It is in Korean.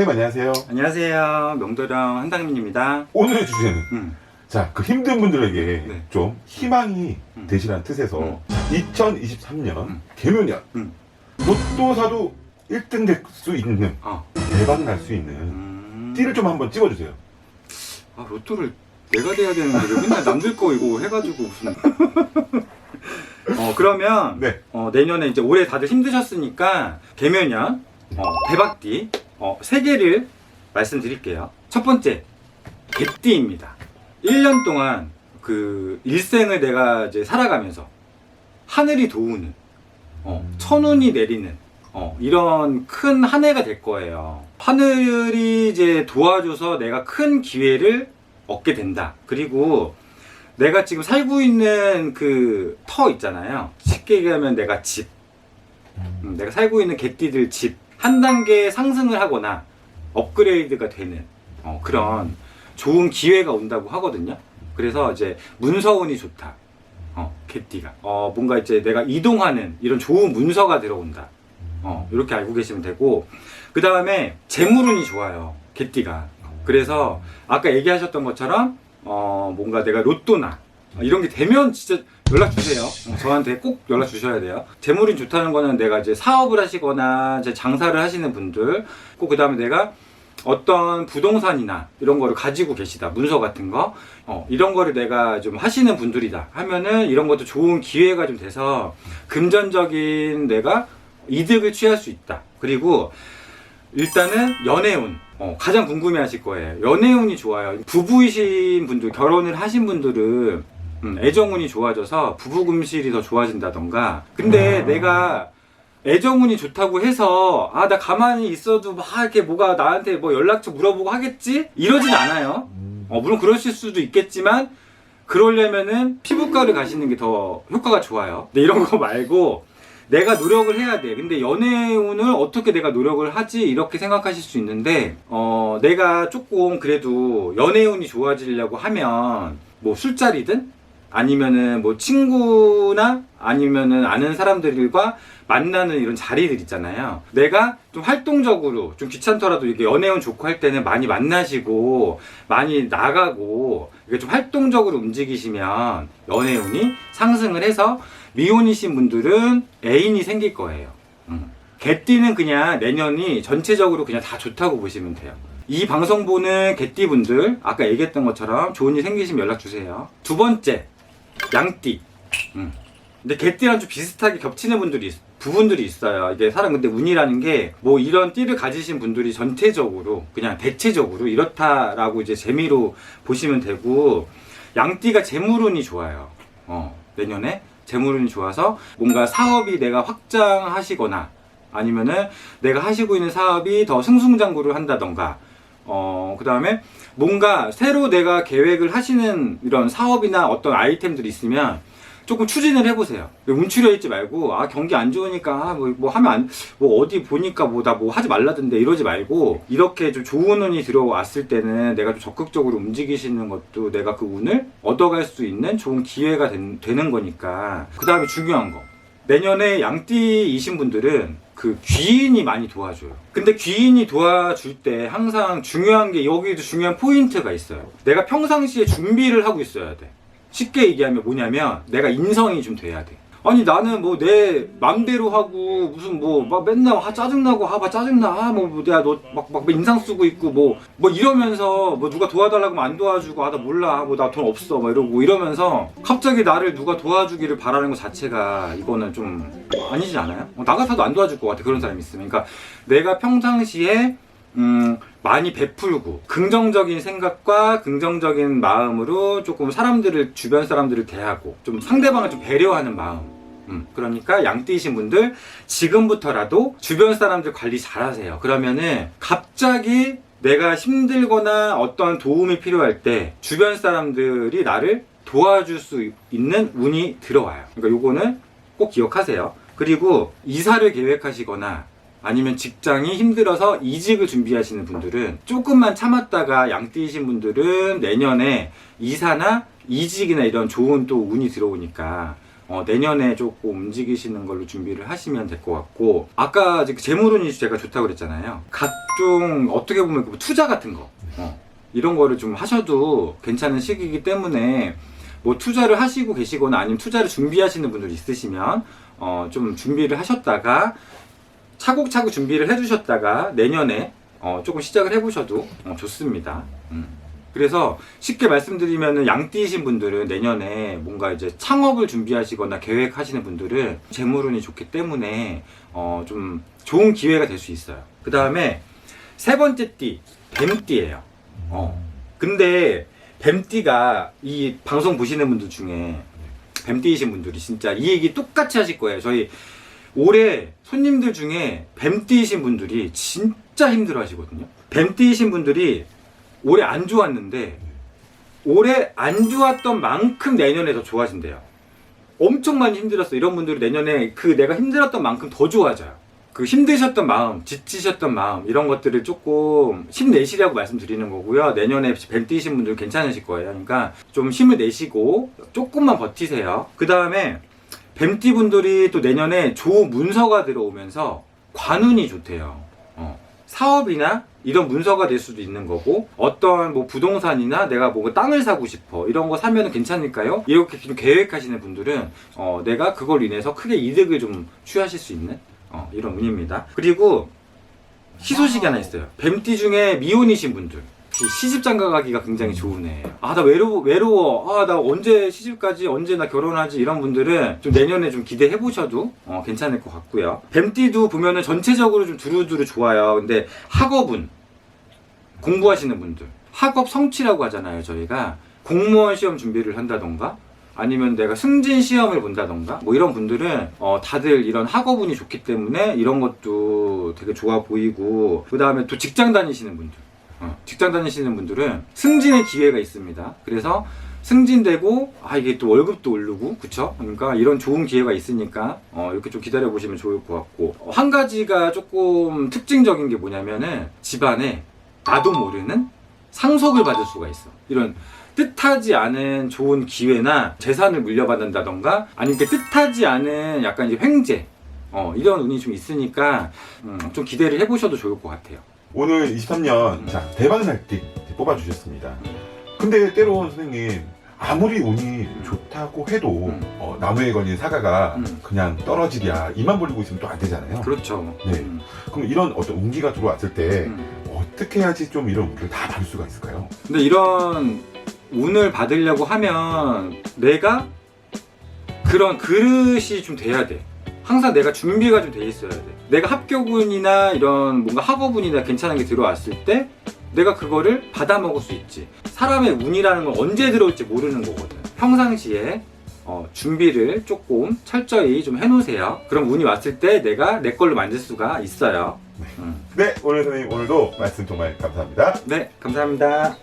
선생님 안녕하세요. 안녕하세요. 명도령 한당민입니다. 오늘의 주제는 음, 자, 그 힘든 분들에게 네. 좀 희망이 음. 되시라는 뜻에서 음. 2023년 음. 개묘년 음. 로또 사도 1등 될 수 있는 어, 대박 날 수 있는 음, 띠를 좀 한번 찍어주세요. 아, 로또를 내가 돼야 되는데 왜 맨날 남들 거 이거 해가지고 무슨. 어, 그러면 네. 어, 내년에 이제 올해 다들 힘드셨으니까 개면연 어, 대박띠 어, 세 개를 말씀드릴게요. 첫 번째 개띠입니다. 1년 동안 그 일생을 내가 이제 살아가면서 하늘이 도우는 어, 천운이 내리는 어, 이런 큰 한 해가 될 거예요. 하늘이 이제 도와줘서 내가 큰 기회를 얻게 된다. 그리고 내가 지금 살고 있는 그 터 있잖아요. 쉽게 얘기하면 내가 집, 음, 내가 살고 있는 개띠들 집 한 단계 상승을 하거나 업그레이드가 되는 어, 그런 좋은 기회가 온다고 하거든요. 그래서 이제 문서운이 좋다. 어, 개띠가. 어, 뭔가 이제 내가 이동하는 이런 좋은 문서가 들어온다. 어, 이렇게 알고 계시면 되고, 그 다음에 재물운이 좋아요. 개띠가. 그래서 아까 얘기하셨던 것처럼, 어, 뭔가 내가 로또나 어, 이런 게 되면 진짜 연락 주세요. 어, 저한테 꼭 연락 주셔야 돼요. 재물이 좋다는 거는 내가 이제 사업을 하시거나 이제 장사를 하시는 분들, 꼭 그 다음에 내가 어떤 부동산이나 이런 거를 가지고 계시다. 문서 같은 거. 어, 이런 거를 내가 좀 하시는 분들이다. 하면은 이런 것도 좋은 기회가 좀 돼서 금전적인 내가 이득을 취할 수 있다. 그리고 일단은 연애운. 어, 가장 궁금해 하실 거예요. 연애운이 좋아요. 부부이신 분들 결혼을 하신 분들은 음, 애정운이 좋아져서 부부금실이 더 좋아진다던가. 근데 내가 애정운이 좋다고 해서 아 나 가만히 있어도 막 이렇게 뭐가 나한테 뭐 연락처 물어보고 하겠지? 이러진 않아요. 어 물론 그러실 수도 있겠지만 그러려면은 피부과를 가시는 게 더 효과가 좋아요. 근데 이런 거 말고 내가 노력을 해야 돼. 근데 연애운을 어떻게 내가 노력을 하지? 이렇게 생각하실 수 있는데 어 내가 조금 그래도 연애운이 좋아지려고 하면 뭐 술자리든 아니면은 뭐 친구나 아니면은 아는 사람들과 만나는 이런 자리들 있잖아요. 내가 좀 활동적으로 좀 귀찮더라도 이렇게 연애운 좋고 할 때는 많이 만나시고 많이 나가고 이게 좀 활동적으로 움직이시면 연애운이 상승을 해서 미혼이신 분들은 애인이 생길 거예요. 음. 개띠는 그냥 내년이 전체적으로 그냥 다 좋다고 보시면 돼요. 이 방송 보는 개띠 분들 아까 얘기했던 것처럼 좋은 일 생기시면 연락 주세요. 두 번째 양띠. 음. 근데 개띠랑 좀 비슷하게 겹치는 분들이 있- 부분들이 있어요. 이게 사람 근데 운이라는 게 뭐 이런 띠를 가지신 분들이 전체적으로 그냥 대체적으로 이렇다라고 이제 재미로 보시면 되고 양띠가 재물운이 좋아요. 어, 내년에 재물운이 좋아서 뭔가 사업이 내가 확장하시거나 아니면은 내가 하시고 있는 사업이 더 승승장구를 한다던가 어, 그 다음에 뭔가 새로 내가 계획을 하시는 이런 사업이나 어떤 아이템들이 있으면 조금 추진을 해보세요. 움츠려 있지 말고, 아, 경기 안 좋으니까, 아, 뭐, 뭐 하면 안, 뭐 어디 보니까 뭐 나 뭐 하지 말라던데 이러지 말고, 이렇게 좀 좋은 운이 들어왔을 때는 내가 좀 적극적으로 움직이시는 것도 내가 그 운을 얻어갈 수 있는 좋은 기회가 된- 되는 거니까. 그 다음에 중요한 거. 내년에 양띠이신 분들은 그 귀인이 많이 도와줘요. 근데 귀인이 도와줄 때 항상 중요한 게 여기도 중요한 포인트가 있어요. 내가 평상시에 준비를 하고 있어야 돼. 쉽게 얘기하면 뭐냐면 내가 인성이 좀 돼야 돼. 아니 나는 뭐 내 맘대로 하고 무슨 뭐 막 맨날 아 짜증나고 아 막 짜증나 아뭐 내가 너막막 인상 쓰고 있고 뭐 뭐 이러면서 뭐 누가 도와달라고 하면 안 도와주고 아 나 몰라 뭐 나 돈 없어 막 이러고 이러면서 갑자기 나를 누가 도와주기를 바라는 것 자체가 이거는 좀 아니지 않아요? 어, 나 같아도 안 도와줄 것 같아 그런 사람이 있으면 그러니까 내가 평상시에 음, 많이 베풀고 긍정적인 생각과 긍정적인 마음으로 조금 사람들을 주변 사람들을 대하고 좀 상대방을 좀 배려하는 마음. 음, 그러니까 양띠이신 분들 지금부터라도 주변 사람들 관리 잘하세요. 그러면은 갑자기 내가 힘들거나 어떤 도움이 필요할 때 주변 사람들이 나를 도와줄 수 있는 운이 들어와요. 그러니까 요거는 꼭 기억하세요. 그리고 이사를 계획하시거나 아니면 직장이 힘들어서 이직을 준비하시는 분들은 조금만 참았다가 양띠이신 분들은 내년에 이사나 이직이나 이런 좋은 또 운이 들어오니까 어, 내년에 조금 움직이시는 걸로 준비를 하시면 될 것 같고 아까 그 재물운이 제가 좋다고 그랬잖아요. 각종 어떻게 보면 그 투자 같은 거 어, 이런 거를 좀 하셔도 괜찮은 시기이기 때문에 뭐 투자를 하시고 계시거나 아니면 투자를 준비하시는 분들 있으시면 어, 좀 준비를 하셨다가 차곡차곡 준비를 해두셨다가 내년에 어, 조금 시작을 해보셔도 어, 좋습니다. 음. 그래서 쉽게 말씀드리면 양띠이신 분들은 내년에 뭔가 이제 창업을 준비하시거나 계획하시는 분들은 재물운이 좋기 때문에 어, 좀 좋은 기회가 될 수 있어요. 그 다음에 세 번째 띠, 뱀띠예요. 어. 근데 뱀띠가 이 방송 보시는 분들 중에 뱀띠이신 분들이 진짜 이 얘기 똑같이 하실 거예요. 저희 올해 손님들 중에 뱀띠이신 분들이 진짜 힘들어 하시거든요. 뱀띠이신 분들이 올해 안 좋았는데 올해 안 좋았던 만큼 내년에 더 좋아진대요. 엄청 많이 힘들었어. 이런 분들은 내년에 그 내가 힘들었던 만큼 더 좋아져요. 그 힘드셨던 마음, 지치셨던 마음 이런 것들을 조금 힘내시라고 말씀드리는 거고요. 내년에 뱀 뛰신 분들 괜찮으실 거예요. 그러니까 좀 힘을 내시고 조금만 버티세요. 그 다음에 뱀띠 분들이 또 내년에 좋은 문서가 들어오면서 관운이 좋대요. 어. 사업이나 이런 문서가 될 수도 있는 거고 어떤 뭐 부동산이나 내가 뭐 땅을 사고 싶어 이런 거 사면 괜찮을까요? 이렇게 좀 계획하시는 분들은 어, 내가 그걸 인해서 크게 이득을 좀 취하실 수 있는 어, 이런 운입니다. 그리고 희소식이 하나 있어요. 뱀띠 중에 미혼이신 분들 이 시집 장가 가기가 굉장히 해예요. 아나 외로워 외로워. 아 나 언제 시집까지 언제 나 결혼하지 이런 분들은 좀 내년에 좀 기대해 보셔도 어, 괜찮을 것 같고요. 뱀띠도 보면은 전체적으로 좀 두루두루 좋아요. 근데 학업은 공부하시는 분들 학업 성취라고 하잖아요. 저희가 공무원 시험 준비를 한다던가 아니면 내가 승진 시험을 본다던가 뭐 이런 분들은 어, 다들 이런 학업운이 좋기 때문에 이런 것도 되게 좋아 보이고 그 다음에 또 직장 다니시는 분들 어, 직장 다니시는 분들은 승진의 기회가 있습니다. 그래서 승진되고 아 이게 또 월급도 오르고 그쵸? 그러니까 이런 좋은 기회가 있으니까 어, 이렇게 좀 기다려 보시면 좋을 것 같고 어, 한 가지가 조금 특징적인 게 뭐냐면은 집안에 나도 모르는 상속을 받을 수가 있어. 이런 뜻하지 않은 좋은 기회나 재산을 물려받는다던가 아니면 뜻하지 않은 약간 이제 횡재 어, 이런 운이 좀 있으니까 음, 좀 기대를 해보셔도 좋을 것 같아요. 오늘 23년 자 대박 날띠 뽑아주셨습니다. 근데 때론 선생님 아무리 운이 좋다고 해도 음. 어, 나무에 걸린 사과가 음. 그냥 떨어지랴 이만 벌리고 있으면 또 안 되잖아요. 그렇죠. 네. 음, 그럼 이런 어떤 운기가 들어왔을 때 음. 어떻게 해야지 좀 이런 운기를 다 받을 수가 있을까요? 근데 이런 운을 받으려고 하면 내가 그런 그릇이 좀 돼야 돼. 항상 내가 준비가 좀 돼 있어야 돼. 내가 합격운이나 이런 뭔가 학업운이나 괜찮은 게 들어왔을 때 내가 그거를 받아 먹을 수 있지. 사람의 운이라는 건 언제 들어올지 모르는 거거든. 평상시에 어, 준비를 조금 철저히 좀 해놓으세요. 그럼 운이 왔을 때 내가 내 걸로 만들 수가 있어요. 음. 네 오늘 선생님 오늘도 말씀 정말 감사합니다. 네, 감사합니다.